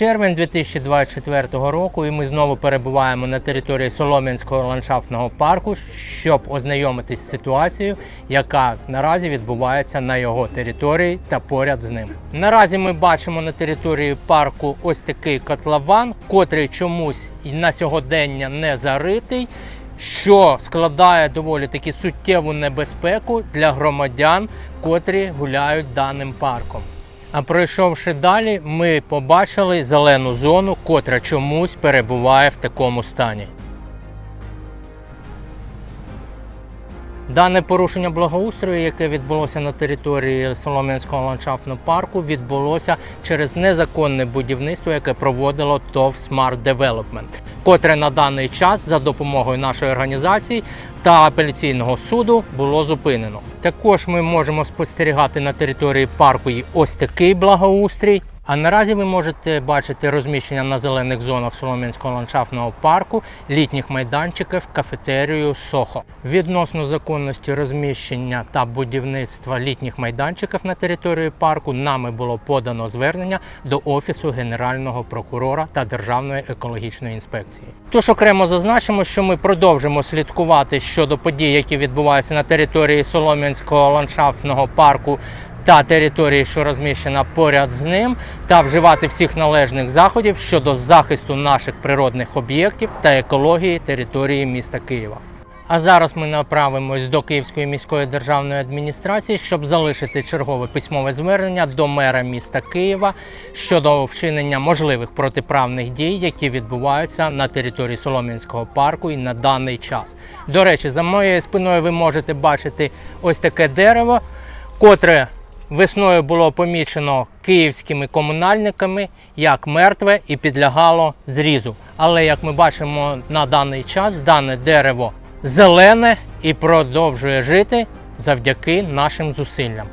червень 2024 року, і ми знову перебуваємо на території Солом'янського ландшафтного парку, щоб ознайомитись з ситуацією, яка наразі відбувається на його території та поряд з ним. Наразі ми бачимо на території парку ось такий котлован, котрий чомусь і на сьогодення не заритий. Що складає доволі таки суттєву небезпеку для громадян, котрі гуляють даним парком. А пройшовши далі, ми побачили зелену зону, котра чомусь перебуває в такому стані. Дане порушення благоустрою, яке відбулося на території Солом'янського ландшафтного парку, відбулося через незаконне будівництво, яке проводило ТОВ Smart Development, котре на даний час за допомогою нашої організації та апеляційного суду було зупинено. Також ми можемо спостерігати на території парку і ось такий благоустрій. А наразі ви можете бачити розміщення на зелених зонах Солом'янського ландшафтного парку літніх майданчиків кафетерію Сохо. Відносно законності розміщення та будівництва літніх майданчиків на території парку нами було подано звернення до Офісу Генерального прокурора та Державної екологічної інспекції. Тож окремо зазначимо, що ми продовжимо слідкувати щодо подій, які відбуваються на території Солом'янського ландшафтного парку та території, що розміщена поряд з ним, та вживати всіх належних заходів щодо захисту наших природних об'єктів та екології території міста Києва. А зараз ми направимось до Київської міської державної адміністрації, щоб залишити чергове письмове звернення до мера міста Києва щодо вчинення можливих протиправних дій, які відбуваються на території Солом'янського парку і на даний час. До речі, за моєю спиною ви можете бачити ось таке дерево, котре весною було помічено київськими комунальниками як мертве і підлягало зрізу. Але як ми бачимо на даний час, дане дерево зелене і продовжує жити завдяки нашим зусиллям.